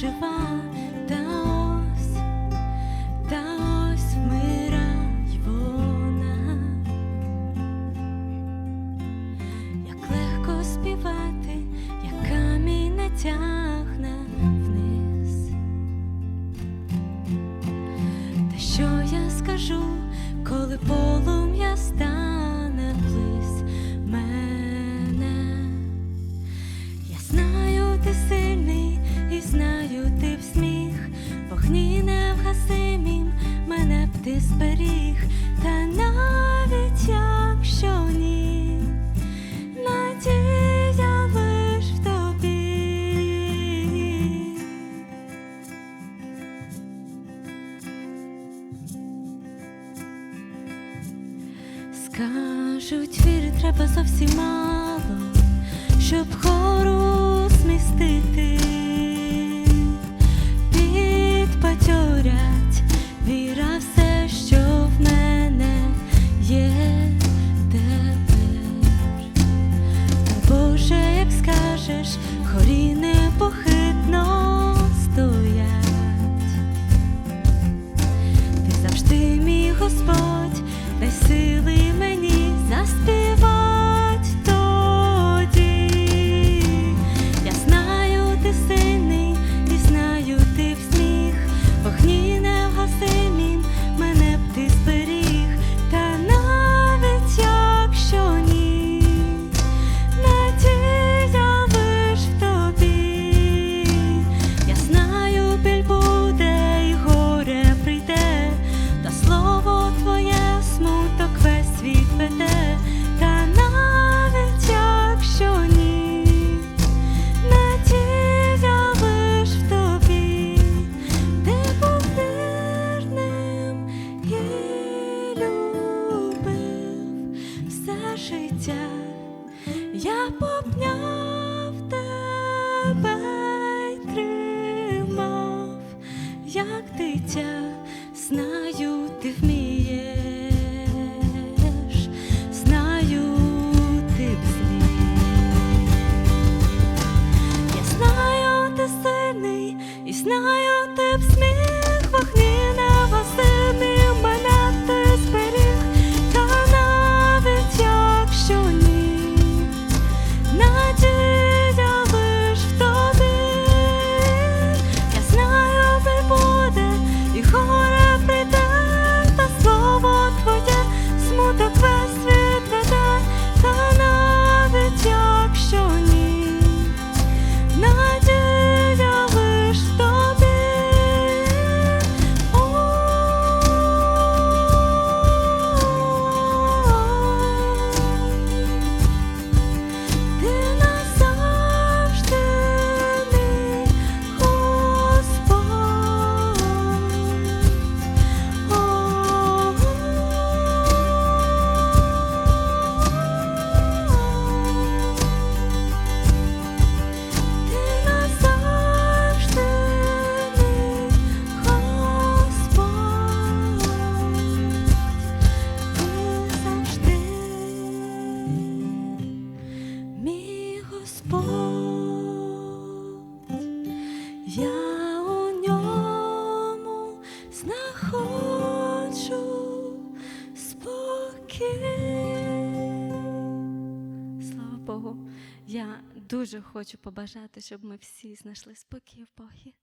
жива, та ось, та ось вмирає вона. Як легко співати, як камінь не тягне вниз. Та що я скажу, коли полум'я стане невгасимім, мене б ти зберіг, та навіть якщо ні, надія лиш в тобі. Скажуть, віри треба зовсім мало, щоб хору змістити, porra. Я попняв тебе й тримав, як дитя, знаю, ти вмієш, знаю, ти зміг. Я знаю, ти сильний, і знаю, я дуже хочу побажати, щоб ми всі знайшли спокій в Богі.